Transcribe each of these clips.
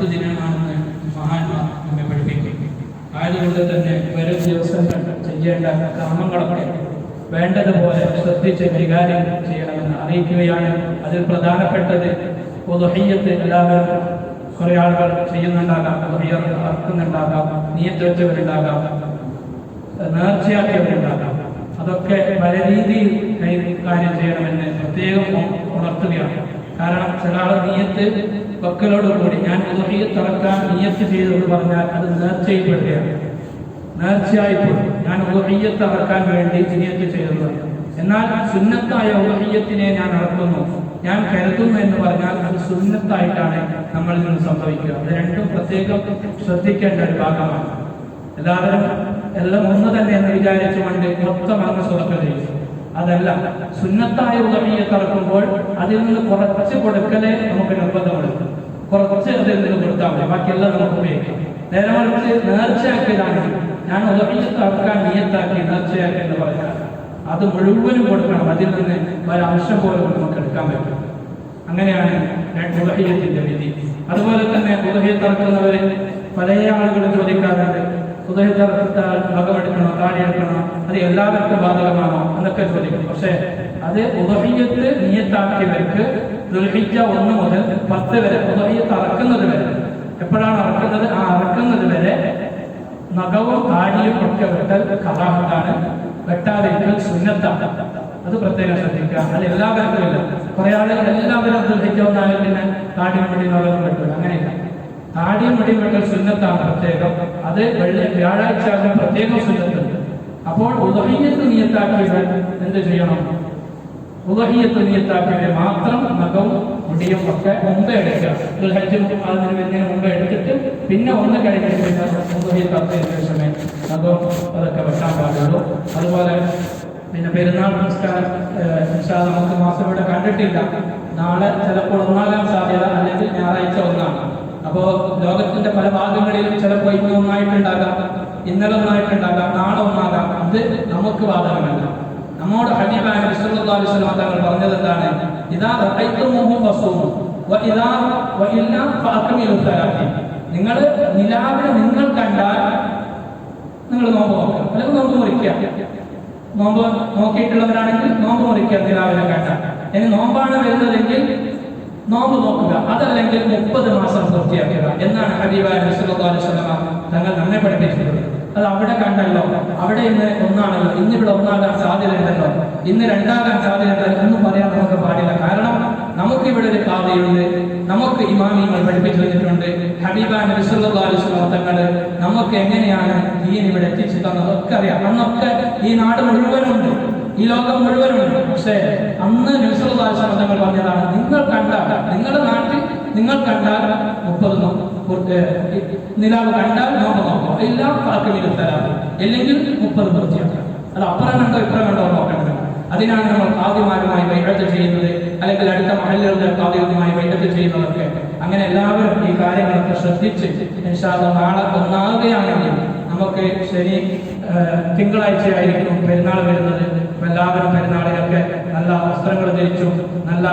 പത്ത് ദിനമാണെന്ന് മഹാന്മാർ നമ്മെ പഠിപ്പിക്കും ആയതുകൊണ്ട് തന്നെ വരും ദിവസങ്ങൾ ചെയ്യേണ്ട കർമ്മങ്ങളൊക്കെ വേണ്ടതുപോലെ ശ്രദ്ധിച്ച് കൈകാര്യം ചെയ്യണമെന്ന് അറിയിക്കുകയാണ്. അതിൽ പ്രധാനപ്പെട്ടത് പൊതുഹയ്യത്ത് എല്ലാവരും കുറെ ആളുകൾ ചെയ്യുന്നുണ്ടാകാം ഉദഹയ്യ അറക്കുന്നുണ്ടാകാം നിയത്ത് വെച്ചവരുണ്ടാകാം നേർച്ചയാക്കിയവരുണ്ടാകാം. അതൊക്കെ പല രീതിയിൽ കൈകാര്യം ചെയ്യണമെന്ന് പ്രത്യേകം ഉണർത്തുകയാണ്. കാരണം ചില ആൾ നീയത്ത് വക്കലോടുകൂടി ഞാൻ ഊഹിയെ തുറക്കാൻ നീയത്ത് ചെയ്തെന്ന് പറഞ്ഞാൽ അത് നേർച്ചയിൽപ്പെടുകയാണ്. നേർച്ചയായിപ്പോഴും ഞാൻ ഊഹിയെ അറക്കാൻ വേണ്ടി നീയത്ത് ചെയ്തത്. എന്നാൽ സുന്നത്തായ ഊഹിയത്തിനെ ഞാൻ അറക്കുന്നു ഞാൻ കരുതുന്നു എന്ന് പറഞ്ഞാൽ അത് സുന്നത്തായിട്ടാണ് നമ്മളിൽ നിന്ന് സംഭവിക്കുക. അത് രണ്ടും പ്രത്യേകം ശ്രദ്ധിക്കേണ്ട ഒരു ഭാഗമാണ്. എല്ലാവരും എല്ലാം ഒന്ന് തന്നെ എന്ന് വിചാരിച്ചുകൊണ്ട് മൊത്തം അങ്ങ് സ്വതക്ക ചെയ്യും അതല്ല സുന്നത്തായ ഉദമിയെ തറക്കുമ്പോൾ അതിൽ നിന്ന് കുറച്ച് കൊടുക്കലേ നമുക്ക് നിർബന്ധമുള്ളൂ. കുറച്ച് അതിൽ നിന്ന് കൊടുത്താൽ മതി ബാക്കിയെല്ലാം നമുക്ക് ഉപയോഗിക്കാം. നേരെ മറിച്ച് നേർച്ചയാക്കിയതാണെങ്കിൽ ഞാൻ ഉദമിയെ തറക്കാൻ നിയത്താക്കി നേർച്ചയാക്കി എന്ന് പറഞ്ഞാൽ അത് മുഴുവനും കൊടുക്കണം. അതിൽ നിന്ന് ഒരു അംശം പോലും നമുക്ക് എടുക്കാൻ പറ്റും. അങ്ങനെയാണ് ഉദഹയത്തിന്റെ വിധി. അതുപോലെ തന്നെ ഉദഹയെ തറക്കുന്നവരെ പല ആളുകളും ചോദിക്കാറുണ്ട് ഉദഹയെ തറത്താൽ നഖമെടുക്കണോ താടി അത് എല്ലാവർക്കും ബാധകമാണോ? എന്നൊക്കെ ചോദിക്കും പക്ഷേ അത് ഉദഹിയത്ത് നിയത്താക്കിയവർക്ക് ദുൽഹിജ ഒന്ന് മുതൽ പത്ത് വരെ ഉദഹിയത്ത് അറക്കുന്നത് വരെ. എപ്പോഴാണ് അറക്കുന്നത്? ആ അറക്കുന്നത് വരെ നഖവും താടിയും ഒക്കെ വെട്ടൽ കഥാഹത്താണ് വെട്ടാതിരിക്കൽ സുന്നത്താണ്. അത് പ്രത്യേകം ശ്രദ്ധിക്കുക. അത് എല്ലാവർക്കും ഇല്ല കുറെ ആളുകൾ എല്ലാവരും ശ്രദ്ധിച്ചൊന്നായാൽ പിന്നെ താടിയും പിടിയും വെട്ടില്ല അങ്ങനെയില്ല. താടിയും മുടിയും വെക്കൽ സുന്നത്താണ് പ്രത്യേകം. അത് വെള്ളി വ്യാഴാഴ്ച പ്രത്യേകം സുന്നത്തുണ്ട്. അപ്പോൾ ഉദഹീയത്ത് നിയത്താക്കിയവർ എന്ത് ചെയ്യണം? ഉദഹീയത്ത് നിയത്താക്കിയവരെ മാത്രം നഖവും മുടിയും ഒക്കെ മുമ്പേ എടുക്കുക. ഹജ്ജും അതിന് വരുന്നതിന് മുമ്പേ എടുത്തിട്ട് പിന്നെ ഒന്ന് അത്തതിന് ശേഷമേ നഖവും അതൊക്കെ വെക്കാൻ പാടുള്ളൂ. അതുപോലെ പിന്നെ പെരുന്നാൾ നമസ്കാരം നമുക്ക് മാസം ഇവിടെ കണ്ടിട്ടില്ല. നാളെ ചിലപ്പോൾ ഒന്നാകാൻ സാധ്യത അല്ലെങ്കിൽ ഞായറാഴ്ച ഒന്നാണ്. അപ്പോ ലോകത്തിന്റെ പല ഭാഗങ്ങളിലും ചിലപ്പോൾ ഇന്ന് ഒന്നായിട്ടുണ്ടാകാം ഇന്നലെ ഒന്നായിട്ടുണ്ടാകാം നാളെ ഒന്നാകാം. അത് നമുക്ക് ബാധകമല്ല. നമ്മോട് ഹബീബായ വസല്ലം തങ്ങൾ പറഞ്ഞത് എന്താണ്? ഇതാ സലാത്തി നിങ്ങൾ നിലാവിനെ നിങ്ങൾ കണ്ടാൽ നിങ്ങൾ നോമ്പ് നോക്കുക. അല്ലെങ്കിൽ നോമ്പ് മുറിക്കുക. നോമ്പ് നോക്കിയിട്ടുള്ളവരാണെങ്കിൽ നോമ്പ് മുറിക്കുക നിലാവിനെ കണ്ടാൽ. ഇനി നോമ്പാണ് വരുന്നതെങ്കിൽ നോമ്പ് നോക്കുക. അതല്ലെങ്കിൽ മുപ്പത് മാസം പൂർത്തിയാക്കുക. എന്നാണ് ഹബീബായ തങ്ങൾ നമ്മെ പഠിപ്പിച്ചിട്ടുള്ളത് അത് അവിടെ കണ്ടല്ലോ. അവിടെ ഇന്ന് ഒന്നാണല്ലോ. ഇന്ന് ഇവിടെ ഒന്നാകാൻ സാധ്യതയുണ്ടല്ലോ. ഇന്ന് രണ്ടാകാൻ സാധ്യതയുണ്ടല്ലോ ഒന്നും പറയാൻ നമുക്ക് പാടില്ല. കാരണം നമുക്ക് ഇവിടെ ഒരു കാതയുണ്ട് നമുക്ക് ഇമാമിയങ്ങൾ പഠിപ്പിച്ചു തന്നിട്ടുണ്ട് ഹബീബാൻ തങ്ങൾ നമുക്ക് എങ്ങനെയാണ് ദീൻ ഇവിടെ എത്തിച്ചു തന്നത് ഒക്കെ അറിയാം. അന്നൊക്കെ ഈ നാട് മുഴുവനുണ്ട് ഈ ലോകം മുഴുവനുണ്ട് പക്ഷേ അന്ന് അലൈഹി തങ്ങൾ പറഞ്ഞതാണ് നിങ്ങൾ കണ്ടാൽ നിങ്ങളുടെ നാട്ടിൽ നിങ്ങൾ കണ്ടാൽ മുപ്പത് നിലാവ് കണ്ടാൽ നോമ്പ് നോക്കാം പറക്കമില്ല തരാം അല്ലെങ്കിൽ മുപ്പത് പൂർത്തിയാക്കാം അത് അപ്പുറം കണ്ടോ ഇപ്പുറം കണ്ടോ നോക്കേണ്ടത് അതിനാണ് നമ്മൾ കാവ്യമാരുമായി വൈകട്ട് ചെയ്യുന്നത്. അല്ലെങ്കിൽ അടുത്ത മഹല്ലുകളുടെ കാവ്യവുമായി വൈകട്ട് ചെയ്യുന്നതൊക്കെ. അങ്ങനെ എല്ലാവരും ഈ കാര്യങ്ങളൊക്കെ ശ്രദ്ധിച്ച് നാളെ ഒന്നാകുകയാണെങ്കിൽ നമുക്ക് ശനി തിങ്കളാഴ്ച തിങ്കളാഴ്ചയായിരിക്കും പെരുന്നാൾ വരുന്നത്. എല്ലാവരും പെരുന്നാളിലൊക്കെ നല്ല വസ്ത്രങ്ങൾ ധരിച്ചും നല്ല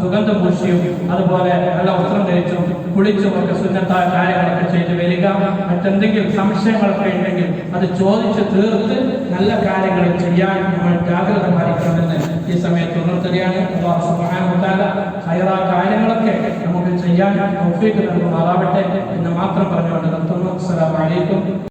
സുഗന്ധം പൂശിയും അതുപോലെ നല്ല വസ്ത്രം ധരിച്ചും കുളിച്ചും ഒക്കെ സുന്നത്തായ കാര്യങ്ങളൊക്കെ ചെയ്ത്. വരിക മറ്റെന്തെങ്കിലും സംശയങ്ങളൊക്കെ ഉണ്ടെങ്കിൽ അത് ചോദിച്ച് തീർത്ത് നല്ല കാര്യങ്ങൾ ചെയ്യാൻ നമ്മൾ ജാഗ്രത പാലിക്കണമെന്ന് ഈ സമയത്ത് ഉണർത്തുകയാണ്. ഹൈറാ കാര്യങ്ങളൊക്കെ നമുക്ക് ചെയ്യാൻ തൗഫീഖ് നൽകുമാറാവട്ടെ എന്ന് മാത്രം പറഞ്ഞുകൊണ്ട് നിർത്തുന്നു. അസ്സലാമു അലൈക്കും.